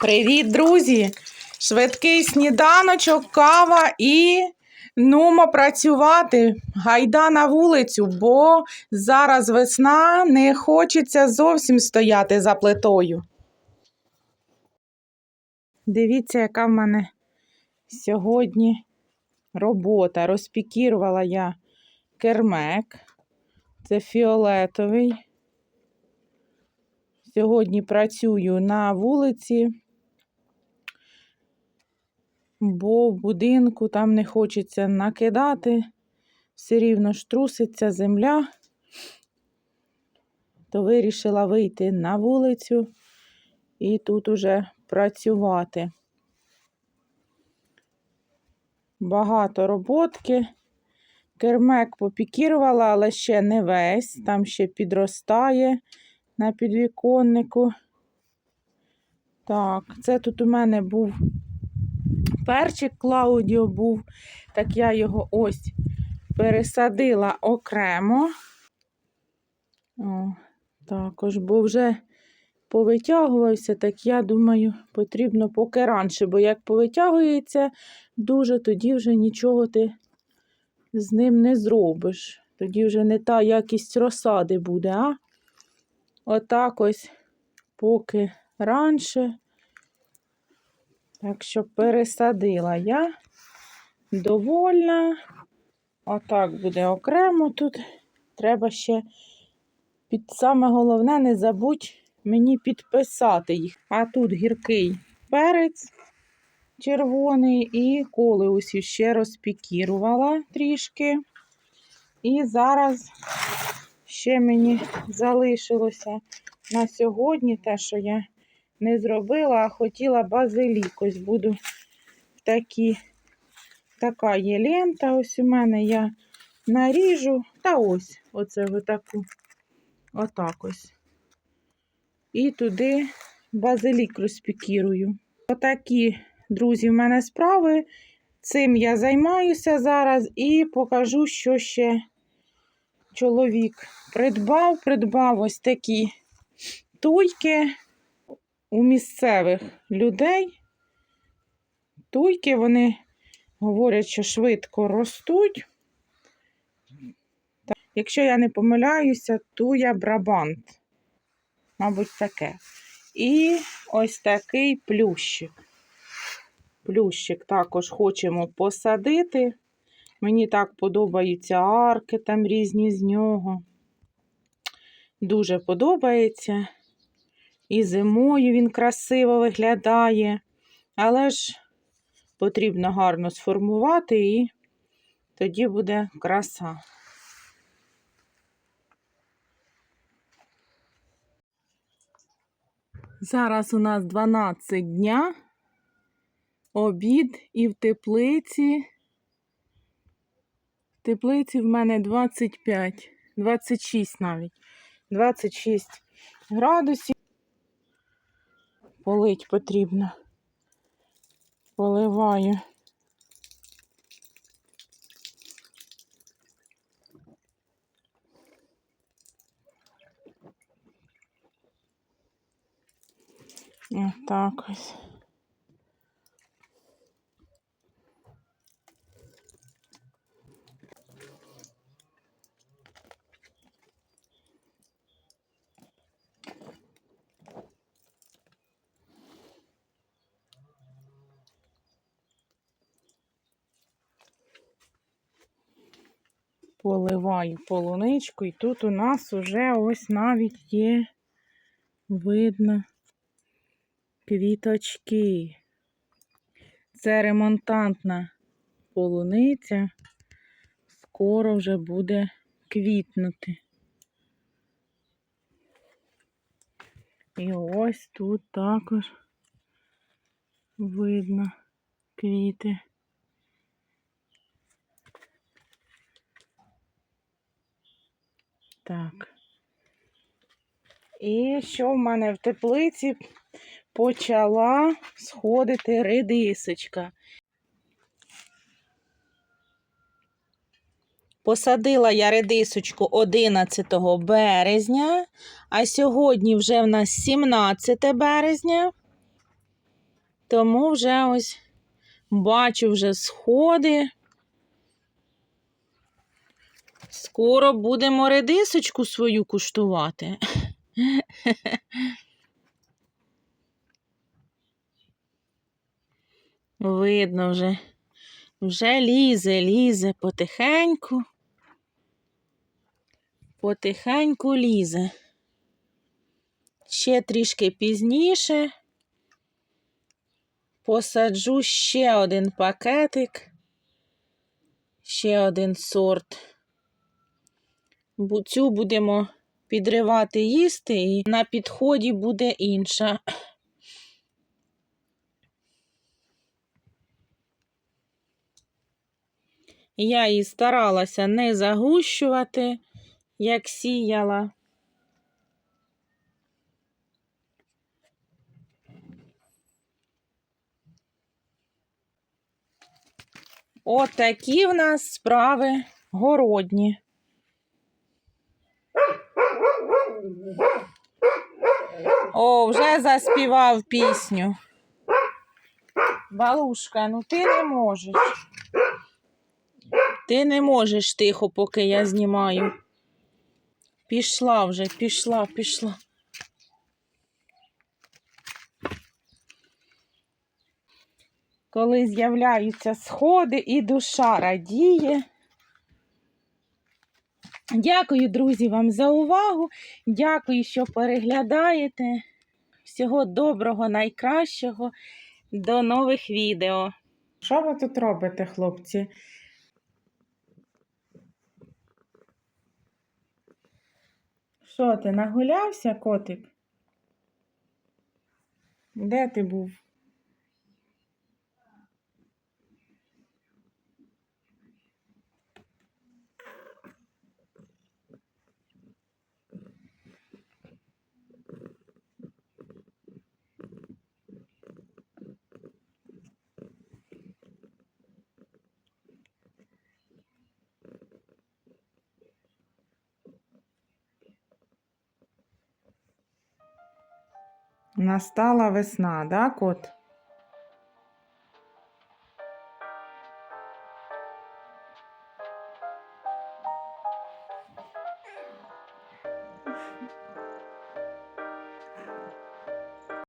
Привіт, друзі! Швидкий сніданочок, кава і нумо працювати. Гайда на вулицю, бо зараз весна не хочеться зовсім стояти за плитою. Дивіться, яка в мене сьогодні робота. Розпікірувала я кермек. Це фіолетовий. Сьогодні працюю на вулиці, бо в будинку там не хочеться накидати, все рівно ж труситься земля, то вирішила вийти на вулицю і тут уже працювати. Багато роботки. Кермек попікірувала, але ще не весь, там ще підростає на підвіконнику. Так, це тут у мене був перчик Клаудіо був, так я його ось пересадила окремо. О, також, бо вже повитягувався, так я думаю, потрібно поки раніше, бо як повитягується дуже, тоді вже нічого ти з ним не зробиш. Тоді вже не та якість розсади буде, а? Отак ось поки раніше. Так що пересадила я довольна. Отак буде окремо. Тут треба ще під саме головне, не забудь мені підписати їх. А тут гіркий перець червоний і колеусів ще розпікірувала трішки. І зараз ще мені залишилося на сьогодні те, що я не зробила, а хотіла базилік. Ось буду такі, така є лента. Ось у мене я наріжу. Та ось, оце в отак ось. І туди базилік розпікірую. Отакі, друзі, в мене справи. Цим я займаюся зараз і покажу, що ще чоловік придбав, придбав ось такі туйки у місцевих людей. Туйки, вони говорять, що швидко ростуть. Якщо я не помиляюся, туя брабант. Мабуть, таке. І ось такий плющик. Плющик також хочемо посадити. Мені так подобаються арки там різні з нього. Дуже подобається. І зимою він красиво виглядає. Але ж потрібно гарно сформувати, і тоді буде краса. Зараз у нас 12 дня, обід і в теплиці. В теплиці в мене 25, 26 навіть, 26 градусів. Полить потрібно. Поливаю. Отак ось. Поливаю полуничку, і тут у нас уже ось навіть є видно квіточки. Це ремонтантна полуниця. Скоро вже буде квітнути. І ось тут також видно квіти. Так. І що в мене в теплиці почала сходити редисочка. Посадила я редисочку 11 березня, а сьогодні вже в нас 17 березня. Тому вже ось бачу вже сходи. Скоро будемо редисочку свою куштувати. Видно вже, вже лізе, лізе потихеньку. Потихеньку лізе. Ще трішки пізніше посаджу ще один пакетик, ще один сорт. Цю будемо підривати їсти, і на підході буде інша. Я її старалася не загущувати, як сіяла. От такі в нас справи городні. О, вже заспівав пісню. Балушка, ну ти не можеш. Ти не можеш тихо, поки я знімаю. Пішла вже, пішла, пішла. Коли з'являються сходи і душа радіє. Дякую, друзі, вам за увагу. Дякую, що переглядаєте. Всього доброго, найкращого. До нових відео. Що ви тут робите, хлопці? Що ти нагулявся, котик? Де ти був? Настала весна, да, кот?